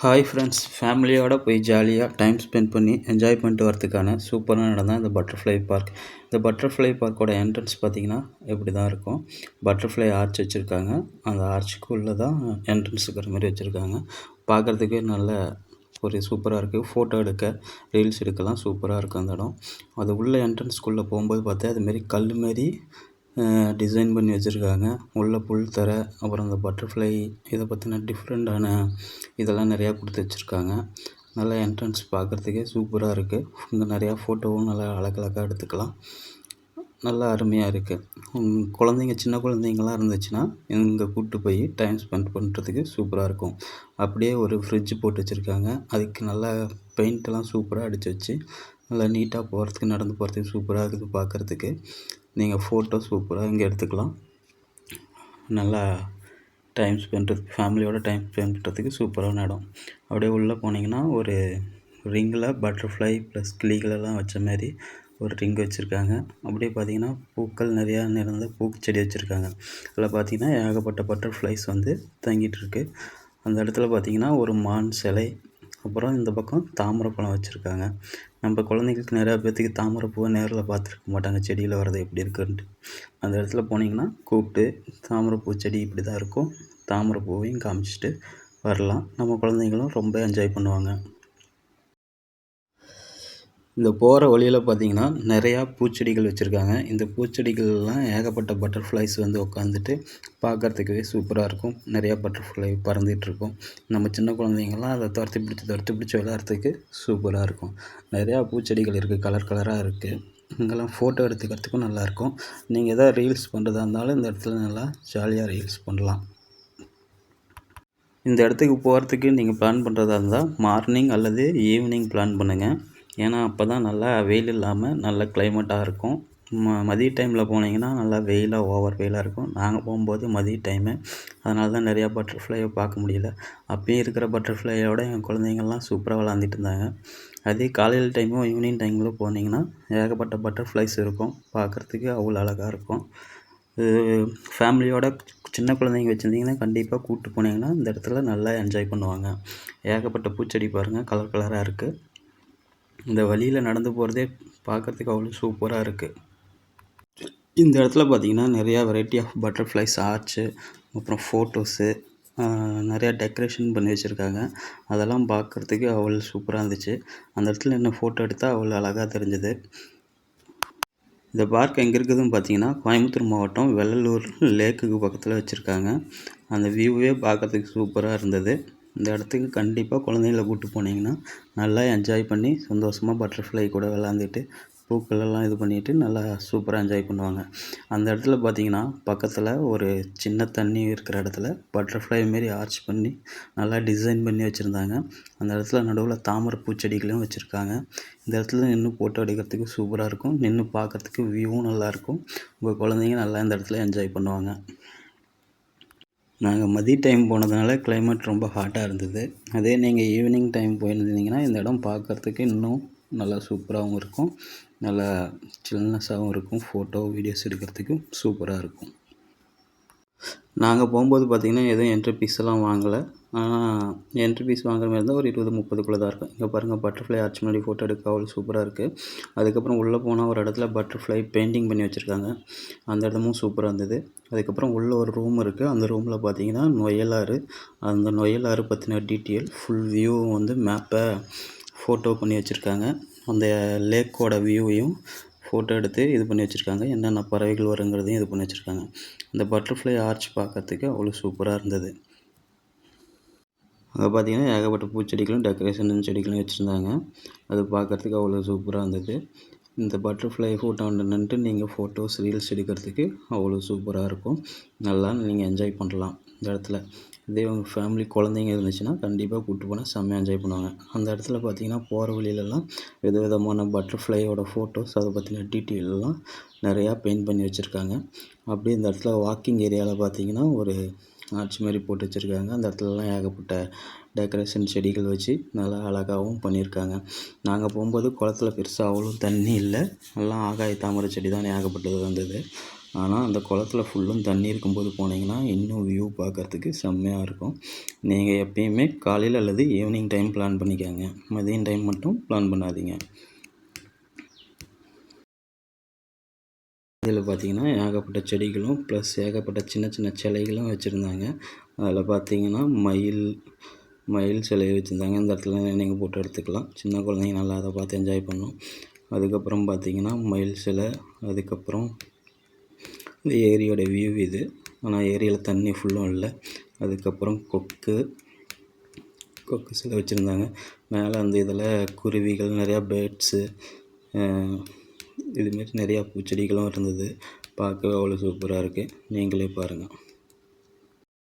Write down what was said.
Hi friends ஃபேமிலியோடு போய் ஜாலியாக டைம் ஸ்பெண்ட் பண்ணி என்ஜாய் பண்ணிட்டு வரதுக்கான சூப்பரான இடம் தான் இந்த பட்டர்ஃப்ளை பார்க் இந்த பட்டர்ஃப்ளை பார்க்கோட என்ட்ரன்ஸ் பார்த்திங்கன்னா இப்படி தான் இருக்கும்? பட்டர்ஃப்ளை ஆர்ச் வச்சுருக்காங்க. அந்த ஆர்ச்சுக்குள்ளே தான் என்ட்ரன்ஸ் இருக்கிற மாதிரி வச்சுருக்காங்க. பார்க்குறதுக்கே நல்ல ஒரு சூப்பராக இருக்குது ஃபோட்டோ எடுக்க ரீல்ஸ் எடுக்கலாம் சூப்பராக இருக்கும் அந்த இடம். அது உள்ள என்ட்ரன்ஸ்குள்ளே போகும்போது பார்த்தா அதுமாரி கல் மாரி டிசைன் பண்ணி வச்சுருக்காங்க. உள்ளே புல் தர அப்புறம் அந்த பட்டர்ஃப்ளை இதை பற்றின டிஃப்ரெண்ட்டான இதெல்லாம் நிறையா கொடுத்து வச்சுருக்காங்க. நல்லா என்ட்ரன்ஸ் பார்க்குறதுக்கே சூப்பராக இருக்குது இங்கே நிறையா ஃபோட்டோவும் நல்லா அழகழகாக எடுத்துக்கலாம். நல்லா அருமையாக இருக்குது குழந்தைங்க சின்ன குழந்தைங்களாம் இருந்துச்சுன்னா இங்கே கூப்பிட்டு போய் டைம் ஸ்பெண்ட் பண்ணுறதுக்கு சூப்பராக இருக்கும். அப்படியே ஒரு ஃப்ரிட்ஜ் போட்டு வச்சுருக்காங்க. அதுக்கு நல்லா பெயிண்ட்டெல்லாம் சூப்பராக அடித்து வச்சு நல்லா நீட்டாக போகிறதுக்கு நடந்து போகிறதுக்கு சூப்பராக இருக்குது பார்க்குறதுக்கு நீங்கள் ஃபோட்டோ சூப்பராக இங்கே எடுத்துக்கலாம். நல்லா டைம் ஸ்பெண்ட் ஃபேமிலியோட டைம் ஸ்பெண்ட் பண்ணுறதுக்கு சூப்பரான இடம். அப்படியே உள்ளே போனீங்கன்னா ஒரு ரிங்கில் பட்டர்ஃப்ளை ப்ளஸ் கிளிகளெல்லாம் வச்ச மாதிரி ஒரு ரிங் வச்சுருக்காங்க. அப்படியே பார்த்தீங்கன்னா பூக்கள் நிறையா நிறைந்த பூச்செடி வச்சுருக்காங்க. அதில் பார்த்தீங்கன்னா ஏகப்பட்ட பட்டர்ஃப்ளைஸ் வந்து தங்கிட்டு இருக்கு. அந்த இடத்துல பார்த்தீங்கன்னா ஒரு மான் சிலை அப்புறம் இந்த பக்கம் தாமரை பழம் வச்சுருக்காங்க. நம்ம குழந்தைங்களுக்கு நிறையா பேர்த்துக்கு தாமரை பூவை நேரில் பார்த்துருக்க மாட்டாங்க. செடியில் வர்றது எப்படி இருக்குன்ட்டு. அந்த இடத்துல போனீங்கன்னா கூப்பிட்டு தாமரை பூ செடி இப்படி தான் இருக்கும். தாமரை பூவையும் காமிச்சிட்டு வரலாம். நம்ம குழந்தைங்களும் ரொம்ப என்ஜாய் பண்ணுவாங்க. இந்த போகிற வழியில் பார்த்தீங்கன்னா நிறையா பூச்செடிகள் வச்சுருக்காங்க. இந்த பூச்செடிகள்லாம் ஏகப்பட்ட பட்டர்ஃப்ளைஸ் வந்து உட்காந்துட்டு பார்க்குறதுக்கவே சூப்பராக இருக்கும். நிறையா பட்டர்ஃப்ளை பறந்துகிட்ருக்கும். நம்ம சின்ன குழந்தைங்கள்லாம் அதை துரத்தி பிடிச்சி துரத்தி பிடிச்சி விளையாடுறதுக்கு சூப்பராக இருக்கும். நிறையா பூச்செடிகள் இருக்குது கலர் கலராக இருக்குது இங்கெல்லாம் ஃபோட்டோ எடுத்துக்கிறதுக்கும் நல்லாயிருக்கும். நீங்கள் எதாவது ரீல்ஸ் பண்ணுறதா இருந்தாலும் இந்த இடத்துல நல்லா ஜாலியாக ரீல்ஸ் பண்ணலாம். இந்த இடத்துக்கு போகிறதுக்கு நீங்கள் பிளான் பண்ணுறதா இருந்தால் மார்னிங் அல்லது ஈவினிங் பிளான் பண்ணுங்கள் ஏன்னா அப்போ தான் நல்லா வெயில் இல்லாமல் நல்ல கிளைமேட்டாக இருக்கும். ம மதிய டைமில் போனீங்கன்னா நல்லா வெயிலாக ஓவர் வெயிலாக இருக்கும். நாங்கள் போகும்போது மதிய டைமு அதனால தான் நிறையா பட்டர்ஃப்ளையை பார்க்க முடியல. அப்பயும் இருக்கிற பட்டர்ஃப்ளையோட என் குழந்தைங்கள்லாம் சூப்பராக விளாண்டுட்டு இருந்தாங்க. அதே காலையில் டைமும் ஈவினிங் டைமில் போனீங்கன்னா ஏகப்பட்ட பட்டர்ஃப்ளைஸ் இருக்கும். பார்க்குறதுக்கு அவ்வளோ அழகாக இருக்கும். ஃபேமிலியோட சின்ன குழந்தைங்க வச்சுருந்தீங்கன்னா கண்டிப்பாக கூப்பிட்டு போனீங்கன்னா இந்த இடத்துல நல்லா என்ஜாய் பண்ணுவாங்க. ஏகப்பட்ட பூச்செடி பாருங்கள் கலர் கலராக இருக்குது இந்த வழியில் நடந்து போகிறதே பார்க்குறதுக்கு அவ்வளோ சூப்பராக இருக்குது இந்த இடத்துல பார்த்தீங்கன்னா நிறையா வெரைட்டி ஆஃப் பட்டர்ஃப்ளைஸ் ஆர்ச்சு அப்புறம் ஃபோட்டோஸு நிறையா டெக்கரேஷன் பண்ணி வச்சுருக்காங்க. அதெல்லாம் பார்க்குறதுக்கு அவ்வளோ சூப்பராக இருந்துச்சு. அந்த இடத்துல என்ன ஃபோட்டோ எடுத்தால் அவ்வளோ அழகாக தெரிஞ்சுது. இந்த பார்க் எங்கே இருக்குதுன்னு பார்த்தீங்கன்னா கோயம்புத்தூர் மாவட்டம் வெள்ளலூர் லேக்குக்கு பக்கத்தில் வச்சுருக்காங்க. அந்த வியூவே பார்க்குறதுக்கு சூப்பராக இருந்தது. இந்த இடத்துக்கு கண்டிப்பாக குழந்தைங்கள கூப்பிட்டு போனீங்கன்னா நல்லா என்ஜாய் பண்ணி சந்தோஷமாக பட்டர்ஃப்ளை கூட விளாண்டுட்டு பூக்களெல்லாம் இது பண்ணிவிட்டு நல்லா சூப்பராக என்ஜாய் பண்ணுவாங்க. அந்த இடத்துல பார்த்தீங்கன்னா பக்கத்தில் ஒரு சின்ன தண்ணி இருக்கிற இடத்துல பட்டர்ஃப்ளை மாரி ஆர்ச் பண்ணி நல்லா டிசைன் பண்ணி வச்சுருந்தாங்க. அந்த இடத்துல நடுவில் தாமரை பூச்செடிகளும் வச்சுருக்காங்க. இந்த இடத்துல நின்று ஃபோட்டோ எடுக்கிறதுக்கு சூப்பராக இருக்கும். நின்று பார்க்குறதுக்கு வியூவும் நல்லாயிருக்கும் உங்கள் குழந்தைங்க நல்லா இந்த இடத்துல என்ஜாய் பண்ணுவாங்க. நாங்கள் மதிய டைம் போனதுனால கிளைமேட் ரொம்ப ஹாட்டாக இருந்தது. அதே நீங்கள் ஈவினிங் டைம் போயிருந்தீங்கன்னா இந்த இடம் பார்க்குறதுக்கு இன்னும் நல்லா சூப்பராகவும் இருக்கும். நல்லா சில்னஸாகவும் இருக்கும். ஃபோட்டோ வீடியோஸ் எடுக்கிறதுக்கும் சூப்பராக இருக்கும். நாங்கள் போகும்போது பார்த்திங்கன்னா எதுவும் என்ட்ரி பீஸ்லாம் வாங்கலை. ஆனால் என்ட்ரி பீஸ் வாங்குற மாதிரி இருந்தால் ஒரு இருபது முப்பதுக்குள்ளே தான் இருக்கும். இங்கே பாருங்கள் பட்டர்ஃப்ளை ஆர்ச் முன்னாடி ஃபோட்டோ எடுக்க அவ்வளோ சூப்பராக இருக்குது அதுக்கப்புறம் உள்ளே போனால் ஒரு இடத்துல பட்டர்ஃப்ளை பெயிண்டிங் பண்ணி வச்சுருக்காங்க. அந்த இடமும் சூப்பராக இருந்தது. அதுக்கப்புறம் உள்ளே ஒரு ரூம் இருக்குது அந்த ரூமில் பார்த்தீங்கன்னா நொயலாறு. அந்த நொயலாறு பற்றின டீட்டெயில் ஃபுல் வியூ வந்து மேப்பை ஃபோட்டோ பண்ணி வச்சுருக்காங்க. அந்த லேக்கோட வியூவையும் ஃபோட்டோ எடுத்து இது பண்ணி வச்சுருக்காங்க. என்னென்ன பறவைகள் வருங்கிறதையும் இது பண்ணி வச்சுருக்காங்க. அந்த பட்டர்ஃப்ளை ஆர்ச் பார்க்கறதுக்கு அவ்வளோ சூப்பராக இருந்தது. அங்கே பார்த்தீங்கன்னா ஏகப்பட்ட பூச்செடிகளும் டெக்கரேஷன் செடிகளும் வச்சுருந்தாங்க. அது பார்க்குறதுக்கு அவ்வளோ சூப்பராக இருந்தது. இந்த பட்டர்ஃப்ளை ஃபோட்டோ நீங்கள் ஃபோட்டோஸ் ரீல்ஸ் எடுக்கிறதுக்கு அவ்வளோ சூப்பராக இருக்கும். நல்லா நீங்கள் என்ஜாய் பண்ணலாம் இந்த இடத்துல. இதே உங்கள் ஃபேமிலி குழந்தைங்க இருந்துச்சுன்னா கண்டிப்பாக கூப்பிட்டு போனால் செம்மையாக என்ஜாய் பண்ணுவாங்க. அந்த இடத்துல பார்த்தீங்கன்னா போகிற வழியிலலாம் வித விதமான பட்டர்ஃப்ளையோட ஃபோட்டோஸ் அதை பற்றின டீட்டெயிலெலாம் நிறையா பெயிண்ட் பண்ணி வச்சுருக்காங்க. அப்படியே இந்த இடத்துல வாக்கிங் ஏரியாவில் பார்த்தீங்கன்னா ஒரு ஆர்ச் மாதிரி போட்டு வச்சுருக்காங்க. அந்த இடத்துலலாம் ஏகப்பட்ட டெக்கரேஷன் செடிகள் வச்சு நல்லா அழகாகவும் பண்ணியிருக்காங்க. நாங்கள் போகும்போது குளத்துல பெருசாக அவ்வளோ தண்ணி இல்லை. எல்லாம் ஆகாய தாமரை செடி தான் ஏகப்பட்டது வந்தது. ஆனால் அந்த குளத்துல ஃபுல்லும் தண்ணி இருக்கும்போது போனீங்கன்னா இன்னும் வியூ பார்க்கறதுக்கு செம்மையாக இருக்கும். நீங்கள் எப்பயுமே காலையில் அல்லது ஈவினிங் டைம் பிளான் பண்ணிக்கோங்க. மதியம் டைம் மட்டும் பிளான் பண்ணாதீங்க. இதில் பார்த்தீங்கன்னா ஏகப்பட்ட செடிகளும் ப்ளஸ் ஏகப்பட்ட சின்ன சின்ன சிலைகளும் வச்சுருந்தாங்க. அதில் பார்த்தீங்கன்னா மயில் மயில் சிலையை வச்சுருந்தாங்க. இந்த இடத்துல நீங்கள் போட்டு எடுத்துக்கலாம். சின்ன குழந்தைங்க நல்லா அதை பார்த்து என்ஜாய் பண்ணும். அதுக்கப்புறம் பார்த்தீங்கன்னா மயில் சிலை அதுக்கப்புறம் இந்த ஏரியோட வியூ இது. ஆனால் ஏரியில் தண்ணி ஃபுல்லும் இல்லை. அதுக்கப்புறம் கொக்கு கொக்கு சிலை வச்சுருந்தாங்க. மேலே அந்த இதில் குருவிகள் நிறையா பேர்ட்ஸு இதுமாரி நிறையா பூச்செடிகளும் இருந்தது. பார்க்கவே அவ்வளோ சூப்பராக இருக்குது நீங்களே பாருங்கள்